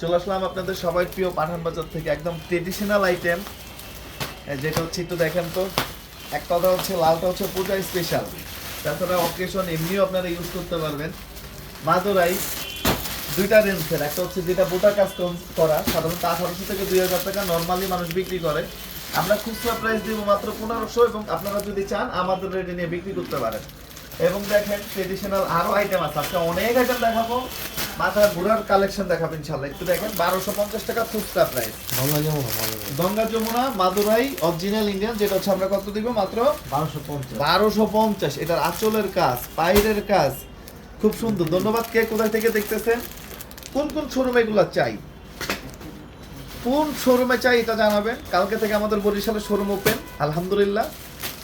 চলে আসলাম আপনাদের সবাই প্রিয় পাঠান বাজার থেকে একদম ট্রেডিশনাল আইটেম যেটা হচ্ছে একটু দেখেন তো এক কথা হচ্ছে, লালটা হচ্ছে পূজা স্পেশাল তাছাড়া অকেশন এমনিও আপনারা ইউজ করতে পারবেন। মাদুরাই দুইটা রেঞ্জের একটা হচ্ছে যেটা বোটা কাজ করা, সাধারণত আঠারোশো থেকে দুই হাজার টাকা নর্মালি মানুষ বিক্রি করে। আমরা খুচরা প্রাইস দিব মাত্র পনেরোশো এবং আপনারা যদি চান, আমাদের রেটে নিয়ে বিক্রি করতে পারেন। এবং দেখেন ট্রেডিশনাল আরও আইটেম আছে। আজকে অনেক আইটেম দেখাবো। মাথা ঘোরার কালেকশন দেখাবো ইনশাল্লাহ একটু দেখেন বারোশো পঞ্চাশ টাকা খুচরা price Ganga Jamuna Madurai original Indian যেটা হচ্ছে আমরা কত দিব মাত্র? বারোশো পঞ্চাশ। বারোশো পঞ্চাশ। এটার আঁচলের কাজ পাইরের কাজ। খুব সুন্দর। ধন্যবাদ কে কোথায় থেকে দেখতেছেন? কোন কোন শোরুমে এগুলো চাই? কোন শোরুমে চাই এটা জানাবেন? কালকে থেকে আমাদের বরিশালের শোরুম ওপেন আলহামদুলিল্লাহ।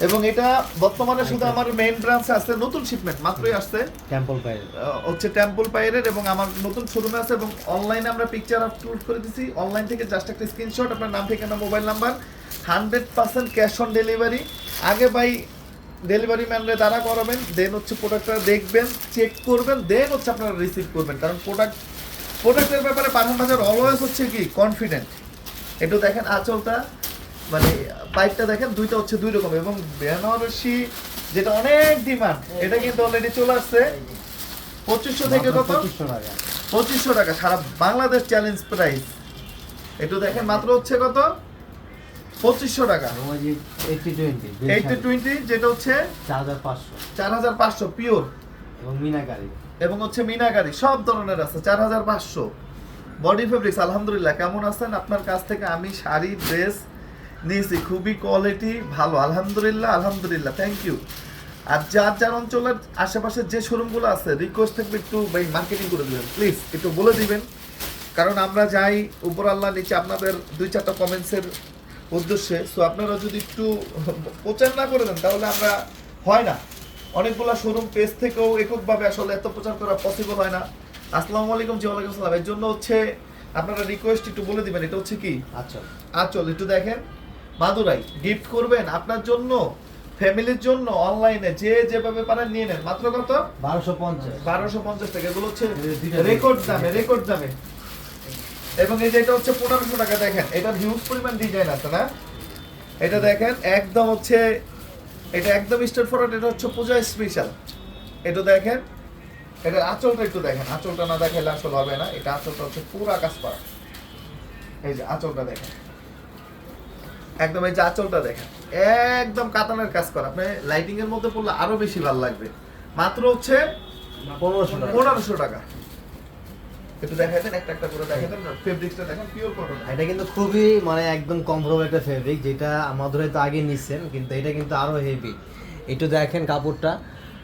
এবং এটা বর্তমানে শুধু আমার মেইন ব্রাঞ্চে আসছে নতুন শিপমেন্ট মাত্রই আসছে। টেম্পল আহ, হচ্ছে টেম্পল পাইরের এবং আমার নতুন শোরুমে আছে এবং অনলাইনে আমরা পিকচার আপলোড করে দিছি। অনলাইন থেকে জাস্ট একটা স্ক্রিনশট আপনার নাম ঠিকানা mobile number hundred percent cash on delivery আগে ভাই ডেলিভারি ম্যানরে দ্বারা করাবেন দেন হচ্ছে প্রোডাক্টটা দেখবেন চেক করবেন দেন হচ্ছে আপনারা রিসিভ করবেন। কারণ প্রোডাক্ট প্রোডাক্টের ব্যাপারে পাঠান বাজার অলওয়েজ হচ্ছে কি কনফিডেন্ট একটু দেখেন আঁচলটা। মানে পাইপটা দেখেন দুইটা হচ্ছে দুই রকম এবং বেনারসি যেটা অনেক ডিমান্ড এটা কিন্তু অলরেডি চলে আসছে। পঁচিশশো থেকে কত? পঁচিশশো টাকা। সারা বাংলাদেশ চ্যালেঞ্জ প্রাইস একটু দেখেন মাত্র হচ্ছে কত? পঁচিশশো টাকা। এইটটি টোয়েন্টি যেটা হচ্ছে? চার হাজার পাঁচশো। চার হাজার পাঁচশো পিওর এবং মিনাকারি। এবং হচ্ছে মিনাকারি সব ধরনের আছে চার হাজার পাঁচশো। বডি ফেব্রিক্স আলহামদুলিল্লাহ কেমন আছেন? আপনার কাছ থেকে আমি শাড়ি ড্রেস নিয়েছি খুবই কোয়ালিটি ভালো আলহামদুলিল্লাহ আলহামদুলিল্লাহ থ্যাংক ইউ আর যার যার অঞ্চলের আশেপাশে যে শোরুমগুলো আছে রিকোয়েস্ট থাকবে একটু ভাই মার্কেটিং করে দেবেন প্লিজ একটু বলে দিবেন। কারণ আমরা যাই উপর আল্লাহ নিচে আপনাদের দুই চারটা কমেন্টসের উদ্দেশ্যে সো আপনারা যদি একটু প্রচার না করে দেন তাহলে আমরা হয় না। অনেকগুলো শোরুম পেজ থেকেও এককভাবে আসলে এত প্রচার করা পসিবল হয় না। আসসালামু আলাইকুম জি ওয়ালাইকুম আসসালাম এর জন্য হচ্ছে আপনারা রিকোয়েস্ট একটু বলে দিবেন এটা হচ্ছে কি? আচ্ছা আচল একটু দেখেন। মাদুরাই গিফট করবেন আপনার জন্য ফ্যামিলির জন্য অনলাইনে যে যেভাবে পারেন নিয়ে নেন। মাত্র কত? বারোশো পঞ্চাশ। বারোশো পঞ্চাশ টাকা। এগুলো হচ্ছে রেকর্ড। দামে রেকর্ড দামে। এবং এই যে এটা হচ্ছে পনেরোশো টাকা দেখেন এটা হিউজ পরিমাণ ডিজাইন আছে না? এটা দেখেন একদম হচ্ছে এটা একদম স্টেট ফরওয়ার্ড এটা হচ্ছে পূজা স্পেশাল এটা দেখেন এটার আঁচলটা একটু দেখেন। আঁচলটা না দেখাইলে আসল হবে না। এটা আঁচলটা হচ্ছে পুরো কাজ করা। এই যে আঁচলটা দেখেন। একদম এই যে আঁচলটা দেখেন। একদম কাতানের কাজ করা। আপনি লাইটিং এর মধ্যে পড়লে আরও বেশি ভালো লাগবে। মাত্র হচ্ছে পনেরোশো টাকা। একটু দেখাই দেন একটা একটা করে দেখাই দেন। ফেব্রিক্সটা দেখেন পিওর কটন এটা কিন্তু খুবই মানে একদম কমফোর্টেবল একটা ফেব্রিক যেটা আমাদের হয়তো আগে নিচ্ছেন কিন্তু এটা কিন্তু আরও হেভি একটু দেখেন কাপড়টা।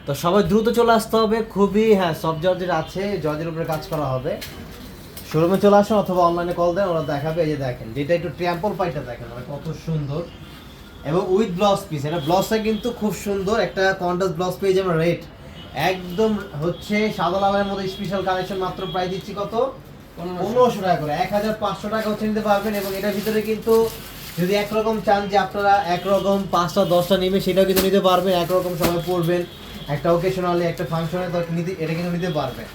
তো সবাই দ্রুত চলে আসতে হবে। খুবই হ্যাঁ সব জর্জের আছে জর্জের উপরে কাজ করা হবে। শোরুমে চলে আসুন অথবা অনলাইনে কল দেন ওরা দেখাবে। এই যে দেখেন যেটা একটু ট্র্যাম্পল পাইটা দেখেন মানে কত সুন্দর। এবং উইথ ব্লাউজ পিস এটা ব্লাউজটা কিন্তু খুব সুন্দর একটা কন্ট্রাস্ট ব্লাউজ পেয়ে যাবেন রেট একদম হচ্ছে সাদা লালের মধ্যে স্পেশাল কালেকশন মাত্র প্রায় দিচ্ছি কত? পনেরোশো। টাকা করে। এক হাজার পাঁচশো টাকা হচ্ছে নিতে পারবেন এবং এটার ভিতরে কিন্তু যদি একরকম চান যে আপনারা একরকম পাঁচটা দশটা নেবে সেটাও কিন্তু নিতে পারবেন। একরকম সবাই পড়বেন একটা ওকেশনালি একটা ফাংশনে তো নিতে এটা কিন্তু নিতে পারবেন।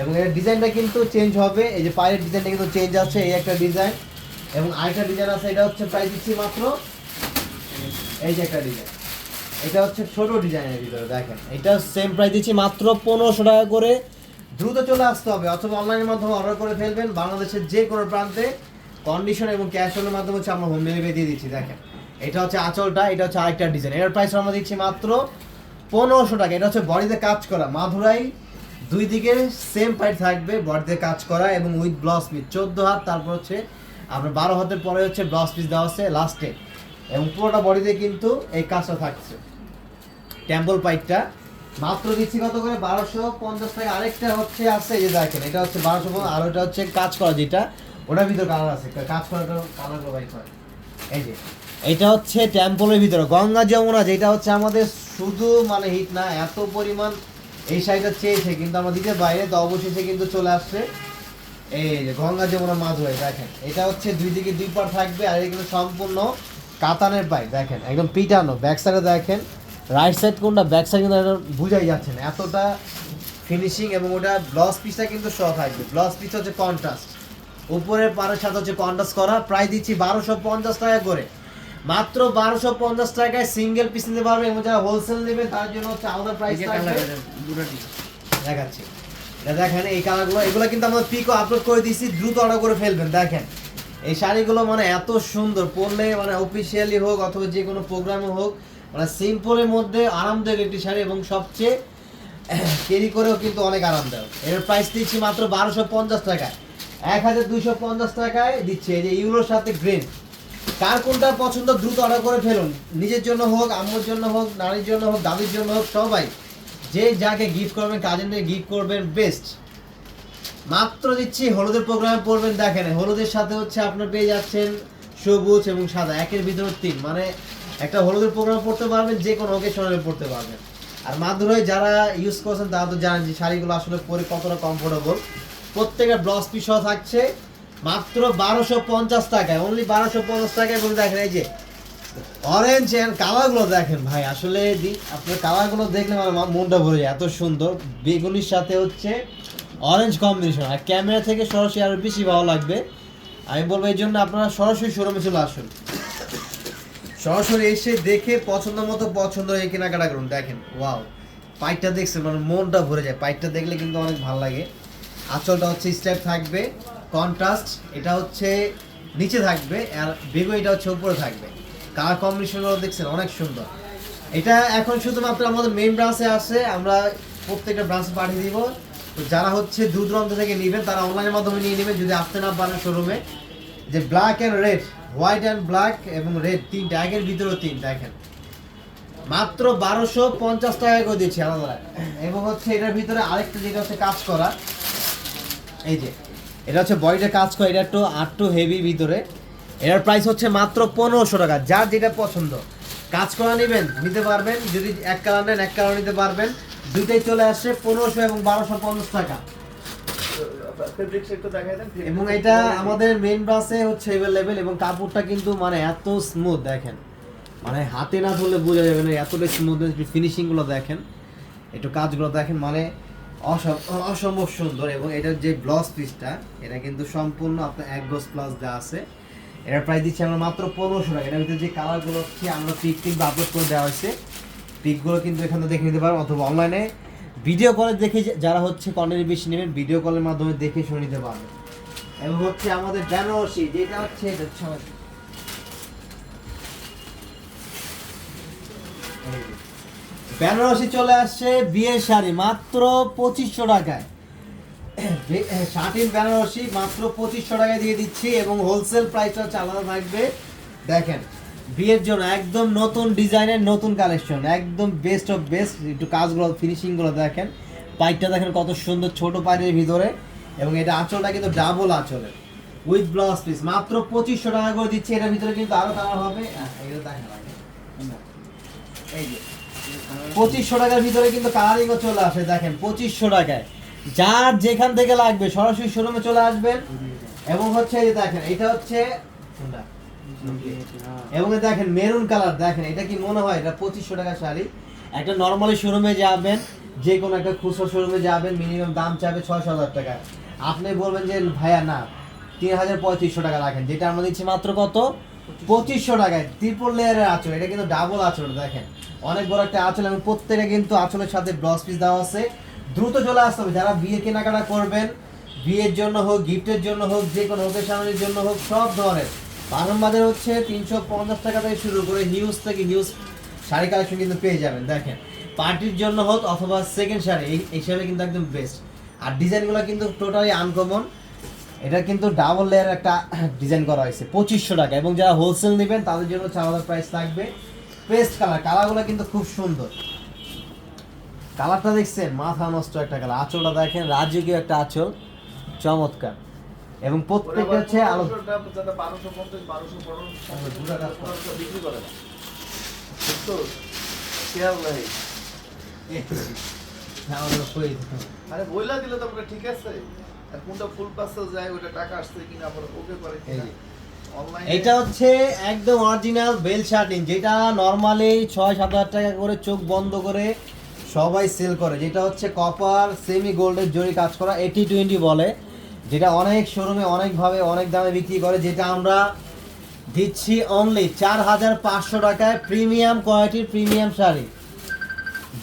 এবং এর ডিজাইনটা কিন্তু চেঞ্জ হবে। এই যে পায়ের ডিজাইনটা কিন্তু চেঞ্জ আছে এই একটা ডিজাইন। এবং আরেকটা ডিজাইন আছে, এটা হচ্ছে প্রাইস দিচ্ছি মাত্র। এই যে একটা ডিজাইন। এটা হচ্ছে ছোট ডিজাইনের ভিতরে, দেখেন। এটা সেম প্রাইস দিচ্ছি মাত্র পনেরোশো টাকা করে। দ্রুত চলে আসতে হবে, অথবা অনলাইনের মাধ্যমে অর্ডার করে ফেলবেন। বাংলাদেশের যে কোনো প্রান্তে কন্ডিশন এবং ক্যাশ অনের মাধ্যমে হচ্ছে আমরা হোম ডেলিভারি দিয়ে দিচ্ছি, দেখেন। এটা হচ্ছে আঁচলটা, এটা হচ্ছে আরেকটা ডিজাইন এর প্রাইস আমরা দিচ্ছি মাত্র পনেরোশো টাকা। এটা হচ্ছে বডিতে কাজ করা মাধুরাই দুই দিকে সেম পাইট থাকবে বডিতে কাজ করা এবং উইথ ব্লাউজ পিস চোদ্দ হাত, তারপর হচ্ছে আপনার বারো হাতের পরে হচ্ছে ব্লাউজ পিস দেওয়া আছে লাস্টে এবং পুরোটা বডিতে কিন্তু এই কাজটা থাকছে। টেম্পল পাইপটা মাত্র দিচ্ছি কত করে? বারোশো পঞ্চাশ টাকা। আরেকটা হচ্ছে আছে যে দেখেন, এটা হচ্ছে বারোশো আর ওটা হচ্ছে কাজ করা যেটা। ওটার ভিতরে কালার আছে। কাজ করাটা কালার প্রোভাইড করে এই যে, এটা হচ্ছে টেম্পলের ভিতরে। গঙ্গা যমুনা, যেটা হচ্ছে আমাদের শুধু মানে হিট না, এত পরিমাণ এই শাড়িটা চেয়েছে, কিন্তু আমরা দিতে বাইরে তো অবশেষে কিন্তু চলে আসছে। এই যে গঙ্গা যমুনা মাছ হয়ে, দেখেন, এটা হচ্ছে দুই দিকে দুই পার থাকবে, আর এগুলো সম্পূর্ণ কাতানের পাই দেখেন, একদম পিটানো ব্যাক সাইডে দেখেন রাইট সাইড কোনটা ব্যাক সাইড কিন্তু বুঝাই যাচ্ছে না, এতটা ফিনিশিং এবং ওটা ব্লাউজ পিসটা কিন্তু সহ থাকবে। ব্লাউজ পিস হচ্ছে কন্ট্রাস্ট উপরের পাড়ের সাথে হচ্ছে কন্ট্রাস্ট করা প্রায় দিচ্ছি বারোশো পঞ্চাশ টাকা করে। মাত্র বারোশো পঞ্চাশ টাকায় সিঙ্গেল পিস নিতে পারবে এবং যারা হোলসেল নেবে তার জন্য হচ্ছে আলাদা প্রাইস দেখাচ্ছি। দেখেন এই কালারগুলো এগুলো কিন্তু আমরা পিকও আপলোড করে দিয়েছি দ্রুত অর্ডার করে ফেলবেন দেখেন। এই শাড়িগুলো মানে এত সুন্দর পরলে মানে অফিসিয়ালি হোক অথবা যে কোনো প্রোগ্রামে হোক মানে সিম্পলের মধ্যে আরামদায়ক একটি শাড়ি এবং সবচেয়ে ক্যারি করেও কিন্তু অনেক আরামদায়ক। এর প্রাইস দিচ্ছি মাত্র বারোশো পঞ্চাশ টাকায়। এক হাজার দুইশো পঞ্চাশ টাকায় দিচ্ছে এই যে ইউরোর সাথে গ্রিন কার কোনটা পছন্দ দ্রুত অর্ডার করে ফেলুন। নিজের জন্য হোক, আম্মুর জন্য হোক নারীর জন্য হোক, দাদির জন্য হোক, সবাই। যে যাকে গিফট করবেন কাজের নিয়ে গিফট করবেন বেস্ট মাত্র দিচ্ছি হলুদের প্রোগ্রামে পড়বেন, দেখেন। হলুদের সাথে হচ্ছে আপনার পেয়ে যাচ্ছেন সবুজ এবং সাদা, একের ভিতরে তিন। মানে একটা হলুদের প্রোগ্রাম পড়তে পারবেন, যে কোনো ওকেশনে পড়তে পারবেন। আর মাদুরাই যারা ইউজ করছেন, তারা তো জানেন যে শাড়িগুলো আসলে পরে কতটা কমফোর্টেবল প্রত্যেকের ব্লাউজ পিস থাকছে। মাত্র বারোশো পঞ্চাশ টাকায় অনলি বারোশো পঞ্চাশ টাকায় এবং দেখেন, এই যে অরেঞ্জ এন্ড কালারগুলো দেখেন ভাই, আসলে আপনার কালারগুলো দেখলে আমার মা- মনটা ভরে যায়, এত সুন্দর। বেগুনির সাথে হচ্ছে অরেঞ্জ কম্বিনেশন আর ক্যামেরা থেকে সরাসরি আরও বেশি ভালো লাগবে। আমি বলব এই জন্য আপনারা সরাসরি শোরুমে চলে আসুন। সরাসরি এসে দেখে পছন্দ মতো পছন্দ হয়ে কেনাকাটা করুন, দেখেন ওয়াও পাইটটা দেখছেন মানে মনটা ভরে যায়। পাইটটা দেখলে কিন্তু অনেক ভালো লাগে। আঁচলটা হচ্ছে স্টেপ থাকবে। কন্ট্রাস্ট এটা হচ্ছে নিচে থাকবে আর বেগু এটা হচ্ছে উপরে থাকবে। কালার কম্বিনেশনগুলো দেখছেন, অনেক সুন্দর। এটা এখন শুধুমাত্র আমাদের মেইন ব্রাঞ্চে আছে, আমরা প্রত্যেকটা ব্রাঞ্চে পাঠিয়ে দিব। তো যারা হচ্ছে দূর দূরান্ত থেকে নেবেন, তারা অনলাইনের মাধ্যমে নিয়ে নেবেন, যদি আসতে না পারেন শোরুমে যে black and red white and black এবং রেড তিনটা একের ভিতরেও তিন, দেখেন। মাত্র বারোশো পঞ্চাশ টাকা করে দিচ্ছি আলাদা। এবং হচ্ছে এটার ভিতরে আরেকটা যেটা হচ্ছে কাজ করা, এই যে এটা হচ্ছে বডিটা কাজ করে, এটা একটু আটটু হেভি ভিতরে। এটার প্রাইস হচ্ছে মাত্র পনেরোশো টাকা, যার যেটা পছন্দ। কাজ করা নেবেন, নিতে পারবেন, যদি এক কালার নেন, এক কালার নিতে পারবেন। দুইটাই চলে আসছে পনেরোশো এবং বারোশো পঞ্চাশ টাকা। এবং এটা আমাদের মেন ব্রাসে হচ্ছে অ্যাভেলেবেল এবং কাপড়টা কিন্তু মানে এত স্মুথ দেখেন। মানে হাতে না ধরলে বোঝা যাবে না এতটা স্মুথ ফিনিশিংগুলো দেখেন, একটু কাজগুলো দেখেন মানে অসম্ভব সুন্দর এবং এটার যে ব্লাউজ পিসটা এটা কিন্তু সম্পূর্ণ আপনার এক গজ প্লাস দেওয়া আছে। এটার প্রাইস দিচ্ছি আমরা মাত্র পনেরোশো টাকা। এটার ভিতরে যে কালারগুলো হচ্ছে আমরা পিক টিক আপলোড করে দেওয়া হয়েছে পিকগুলো কিন্তু এখানে দেখে নিতে পারবেন অথবা অনলাইনে ভিডিও কলে দেখে যারা হচ্ছে কন্টেন্ট বেশি নেবেন ভিডিও কলের মাধ্যমে দেখে শুনে নিতে পারবেন। এবং হচ্ছে আমাদের বেনারসি, যেটা হচ্ছে বেনারসি চলে আসছে বিয়ের শাড়ি, মাত্র পঁচিশশো টাকায়। শার্টিন বেনারসি, মাত্র পঁচিশশো টাকায় দিয়ে দিচ্ছি এবং হোলসেল প্রাইসটা আলাদা থাকবে। দেখেন, বিয়ের জন্য একদম নতুন ডিজাইনের নতুন কালেকশন একদম বেস্ট অফ বেস্ট একটু কাজগুলো ফিনিশিংগুলো দেখেন। পাইপটা দেখেন কত সুন্দর ছোট পাইপের ভিতরে এবং এটা আঁচলটা কিন্তু ডাবল আঁচলের। উইথ ব্লাউজ পিস মাত্র পঁচিশশো টাকা করে দিচ্ছি, এটার ভিতরে কিন্তু আরও কালার হবে। দেখেন, এই যে। পঁচিশশো টাকার ভিতরে কিন্তু কালারিংও চলে আসে, দেখেন, পঁচিশশো টাকায়। যার যেখান থেকে লাগবে, সরাসরি শোরুমে চলে আসবেন। এবং হচ্ছে এই দেখেন, এটা হচ্ছে এবং দেখেন মেরুন কালার দেখেন, এটা কি মনে হয়? এটা পঁচিশশো টাকা শাড়ি। একটা নর্মালি শোরুমে যাবেন, যে কোনো একটা খুচরো শোরুমে যাবেন মিনিমাম দাম চাবে ছয়শো হাজার টাকা। আপনি বলবেন যে, ভাইয়া, না, তিন হাজার পঁয়ত্রিশশো টাকা রাখেন। যেটা আমরা দিচ্ছি মাত্র কত? পঁচিশশো টাকায়। ত্রিপল লেয়ারের আঁচল, এটা কিন্তু ডাবল আঁচল, দেখেন। অনেক বড় একটা আঁচল এবং প্রত্যেকে কিন্তু আঁচলের সাথে ব্লাউজ পিস দেওয়া আছে। দ্রুত চলে আসতে হবে। যারা বিয়ে কেনাকাটা করবেন, বিয়ের জন্য হোক, গিফটের জন্য হোক, যে কোনো ওকেশনের জন্য হোক, সব ধরনের। বাগান বাজার হচ্ছে তিনশো পঞ্চাশ টাকা থেকে শুরু করে হিউজ থেকে হিউজ শাড়ি কালেকশন কিন্তু পেয়ে যাবেন। দেখেন, পার্টির জন্য হোক অথবা সেকেন্ড শাড়ি, এই হিসাবে কিন্তু একদম বেস্ট আর ডিজাইনগুলো কিন্তু টোটালি আনকমন এটা কিন্তু ডাবল লেয়ার একটা ডিজাইন করা হয়েছে, পঁচিশশো টাকা। এবং যারা হোলসেল নেবেন, তাদের জন্য আলাদা প্রাইস থাকবে পেস্ট কালার কালারগুলো কিন্তু খুব সুন্দর। কালারটা দেখছেন মাথা নষ্ট একটা কালার আঁচলটা দেখেন রাজকীয় একটা আঁচল চমৎকার। এবং প্রত্যেকটা হচ্ছে আলো। আরে বইলা দিলে তো ঠিক আছে। কোনটা ফুল পাসে যায় ওটা টাকা আসছে কিনা আবার ওকে করে এটা হচ্ছে একদম অরিজিনাল বেল শার্টিং যেটা নর্মালি ছয় সাত হাজার টাকা করে চোখ বন্ধ করে সবাই সেল করে। যেটা হচ্ছে কপার সেমি গোল্ডের জরি কাজ করা এটি টোয়েন্টি বলে যেটা অনেক শোরুমে অনেকভাবে অনেক দামে বিক্রি করে যেটা আমরা দিচ্ছি অনলি চার হাজার পাঁচশো টাকায় প্রিমিয়াম কোয়ালিটির প্রিমিয়াম শাড়ি।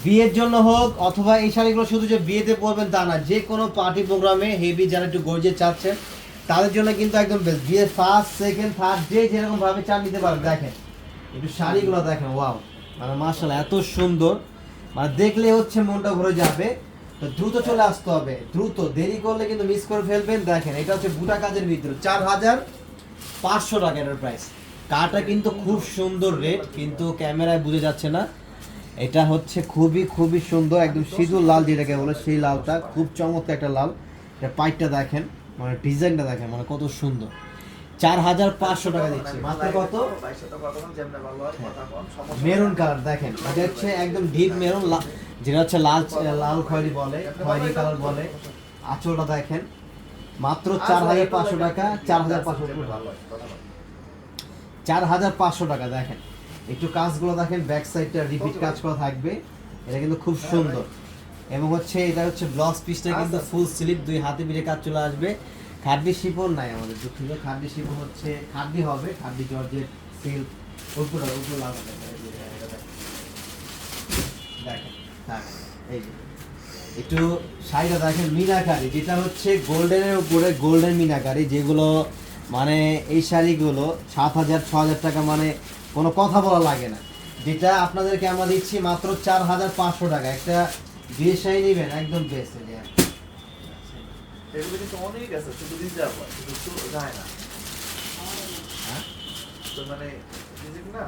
বিয়ের জন্য হোক অথবা এই শাড়িগুলো শুধু যে বিয়েতে পরবেন তা না যে কোনো পার্টি প্রোগ্রামে হেভি যারা একটু গর্জে চাচ্ছেন তাদের জন্য কিন্তু একদম বেস্ট বিয়ের ফার্স্ট সেকেন্ড থার্ড যে যেরকম ভাবে চান নিতে পারবেন দেখেন। একটু শাড়িগুলো দেখেন ওয়াও মানে মার্শাল্লাহ এত সুন্দর। মানে দেখলে হচ্ছে মনটা ভরে যাবে। তো দ্রুত চলে আসতে হবে, দ্রুত। দেরি করলে কিন্তু মিস করে ফেলবেন। দেখেন, এটা হচ্ছে বুটা কাজের ভিতরে। চার হাজার পাঁচশো টাকা এটার প্রাইস কাটা কিন্তু খুব সুন্দর রেট কিন্তু ক্যামেরায় বুঝে যাচ্ছে না। এটা হচ্ছে খুবই খুবই সুন্দর। একদম সিঁদুর লাল যেটাকে বলে, সেই লালটা। খুব চমৎকার একটা লাল। এটা পাইটটা দেখেন। মানে ডিজাইনটা দেখেন মানে কত সুন্দর। চার হাজার পাঁচশো টাকা দিচ্ছি। মাত্র কত? হয়, মেরুন কালার দেখেন এটা হচ্ছে একদম ডিপ মেরুন যেটা হচ্ছে লাল লাল খয়েরি বলে খয়েরি কালার বলে। আঁচলটা দেখেন মাত্র চার হাজার পাঁচশো টাকা চার হাজার পাঁচশো টাকা হয়। চার হাজার পাঁচশো টাকা দেখেন। একটু কাজগুলো দেখেন ব্যাক সাইডটা রিপিট কাজ করা? থাকবে। এটা কিন্তু খুব সুন্দর। এবং হচ্ছে এটা হচ্ছে ব্লাউজ পিসটা কিন্তু ফুল স্লিপ দুই হাতে মিলে কাজ চলে আসবে। খাড্ডি শিপন নাই আমাদের দুঃখিত। খাড্ডি শিপন হচ্ছে খাড্ডি হবে খাড্ডি জর্জের সিল্ক উপরে উপরে লাগানো দেখেন। এই একটু শাড়িটা দেখেন মিনাকারি যেটা হচ্ছে গোল্ডেনের উপরে গোল্ডেন মিনাকারি যেগুলো মানে এই শাড়িগুলো সাত হাজার ছ হাজার টাকা মানে কোনো কথা বলা লাগে না। যেটা আপনাদেরকে আমরা দিচ্ছি মাত্র চার হাজার পাঁচশো টাকা। একটা বিয়ে শাড়ি নেবেন একদম বেস্ট এগুলো কিন্তু অনেক আছে, শুধু হয়, শুধু যায় না। তো মানে, না?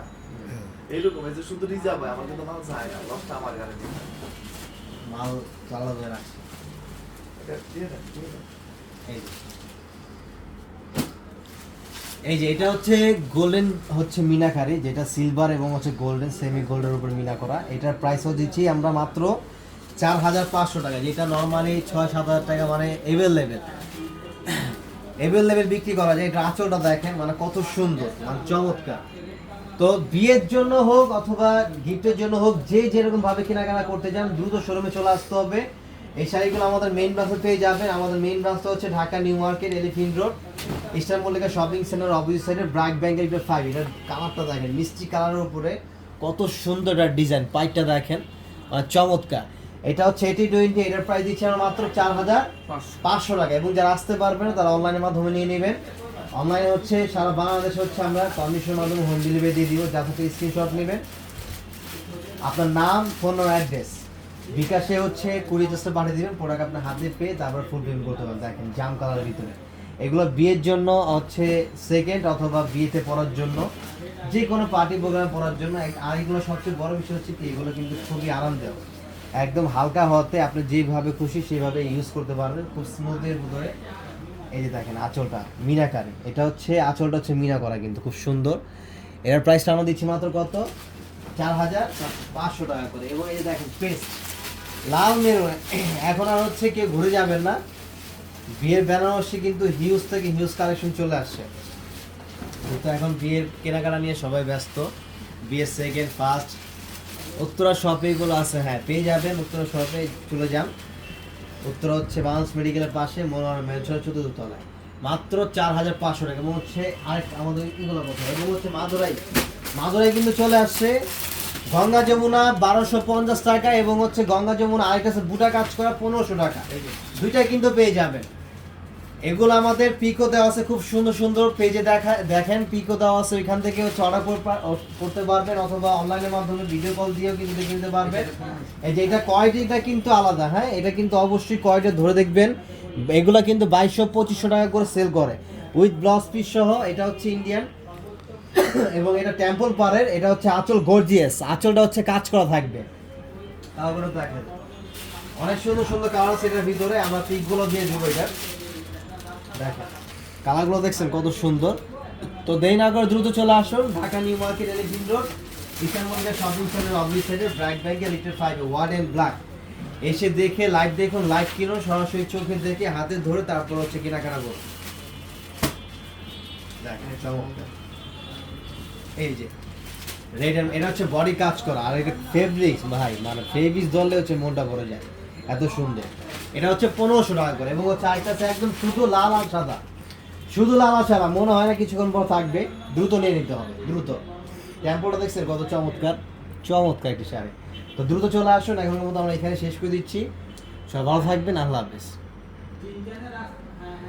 এইরকম, এই যে শুধু reserve হয়, আমার কিন্তু মাল যায় না, loss আমার guarantee। মাল চালা ধরে এটা। এই যে। হচ্ছে গোল্ডেন হচ্ছে মিনাকারি যেটা সিলভার এবং হচ্ছে গোল্ডেন সেমি গোল্ডের উপর মিনা করা এটার প্রাইসও দিচ্ছি আমরা মাত্র চার হাজার পাঁচশো টাকা, যেটা নর্মালি ছয় সাত হাজার টাকা মানে এভেলেবেল এভেলেবেল বিক্রি করা যায়, এটা আঁচলটা দেখেন মানে কত সুন্দর মানে চমৎকার। তো বিয়ের জন্য হোক অথবা গিফটের জন্য হোক, যে যেরকম ভাবে কেনাকাটা করতে চান দ্রুত শোরুমে চলে আসতে হবে। এই শাড়িগুলো আমাদের মেইন ব্রাঞ্চে পেয়ে যাবেন। আমাদের মেইন ব্রাঞ্চটা হচ্ছে Dhaka New Market, Elephant Road. Eastern Mallika shopping center opposite সাইডে ব্র্যাক ব্যাংকের এটা ফাইভ এটার কালারটা দেখেন, মিষ্টি কালারের উপরে কত সুন্দর একটা ডিজাইন পাইপটা দেখেন চমৎকার। এটা হচ্ছে এটি টোয়েন্টি এটার প্রাইস দিচ্ছি আমরা মাত্র চার হাজার পাঁচশো। টাকা। এবং যারা আসতে পারবে না তারা অনলাইনের মাধ্যমে নিয়ে নেবেন। অনলাইনে হচ্ছে সারা বাংলাদেশে হচ্ছে আমরা কন্ডিশনের মাধ্যমে হোম ডেলিভারি দিয়ে দিব যা থেকে স্ক্রিনশট নেবেন। আপনার নাম ফোন অ্যাড্রেস বিকাশে হচ্ছে কুড়ি চাষে পাঠিয়ে দিবেন প্রোডাক্ট আপনার হাতে পেয়ে তারপর ফুল পেমেন্ট করতে পারেন দেখেন জাম কালারের ভিতরে। এগুলো বিয়ের জন্য হচ্ছে সেকেন্ড অথবা বিয়েতে পড়ার জন্য। যে কোনো পার্টি প্রোগ্রামে পড়ার জন্য। আর এগুলো সবচেয়ে বড় বিষয় হচ্ছে কি এগুলো কিন্তু খুবই আরামদায়ক। একদম হালকা হওয়াতে আপনি যেভাবে খুশি সেভাবে ইউজ করতে পারবেন। খুব স্মুথের ভিতরে। এই যে দেখেন আঁচলটা, মিনাকারি। এটা হচ্ছে, আঁচলটা হচ্ছে মিনা করা কিন্তু খুব সুন্দর। এর প্রাইসটা আমরা দিচ্ছি মাত্র কত? চার হাজার পাঁচশো টাকা করে। এবং এই যে দেখেন পেস্ট লাল মেরুন। এখন আর হচ্ছে কেউ ঘুরে যাবেন না। বিয়ের বেনারসি কিন্তু হিউজ থেকে হিউজ কালেকশন চলে আসছে। কিন্তু এখন বিয়ের কেনাকাটা নিয়ে সবাই ব্যস্ত। বিয়ের সেকেন্ড ফার্স্ট উত্তরা শপে এগুলো আছে হ্যাঁ পেয়ে যাবেন উত্তরা শপে চলে যান। উত্তরা হচ্ছে বাংলাদেশ মেডিকেলের পাশে মনোহর মেনশন চতুর্থ তলায় মাত্র চার হাজার পাঁচশো টাকা। এবং হচ্ছে আরেক আমাদের এগুলো কথা এবং হচ্ছে মাদুরাই। মাদুরাই কিন্তু চলে আসছে। গঙ্গা যমুনা বারোশো পঞ্চাশ টাকা এবং হচ্ছে গঙ্গা যমুনা আরেকটা আছে বুটা কাজ করা পনেরোশো টাকা। দুইটা কিন্তু পেয়ে যাবেন। এগুলো আমাদের পিকো দেওয়া আছে, খুব সুন্দর সুন্দর পেজে দেখা, দেখেন পিকো দেওয়া আছে, ওইখান থেকে অর্ডার করতে পারবেন, অথবা অনলাইনের মাধ্যমে ভিডিও কল দিয়েও কিন্তু দেখে নিতে পারবেন। এই যে এটা কোয়ালিটিটা কিন্তু আলাদা হ্যাঁ? এটা কিন্তু অবশ্যই কোয়ালিটি ধরে দেখবেন। এগুলো কিন্তু বাইশশো, পঁচিশশো টাকা করে সেল করে। উইথ ব্লাউজ পিস সহ, এটা হচ্ছে ইন্ডিয়ান এবং এটা টেম্পল পারের এটা হচ্ছে আঁচল গর্জিয়াস আঁচলটা হচ্ছে কাজ করা থাকবে। তারপরে দেখেন অনেক সুন্দর সুন্দর কালার আছে এটার ভিতরে, আমরা পিকগুলো দিয়ে দেবো এটা। দেখেন, কালারগুলো দেখছেন কত সুন্দর। তো দেরি না দ্রুত চলে আসুন, Dhaka New Market Elephant Road Ishan মন্দির শপিং সেন্টার অবলিক সাইডে ব্র্যাক ব্যাংকে লিটার ফাইভ ওয়ার্ড এন্ড ব্ল্যাক এসে দেখে লাইভ দেখুন লাইভ কিনুন, সরাসরি চোখে দেখে হাতে ধরে তারপর হচ্ছে কেনাকাটা করুন। এই যে রেড এটা হচ্ছে বডি কাজ করা, আর এটা ফেব্রিক্স ভাই মানে ফেব্রিক্স ধরলে হচ্ছে মনটা ভরে যায়, এত সুন্দর। এটা হচ্ছে পনেরোশো টাকা করে এবং হচ্ছে আরেকটা আছে একদম শুধু লাল আর সাদা। শুধু লাল আর সাদা, মনে হয় না কিছুক্ষণ পর থাকবে। দ্রুত নিয়ে নিতে হবে, দ্রুত। টেম্পোটা দেখছেন কত চমৎকার চমৎকার একটি শাড়ি। তো দ্রুত চলে আসুন এখনের মতো আমরা এখানে শেষ করে দিচ্ছি। সবাই ভালো থাকবেন, আল্লাহ হাফেজ।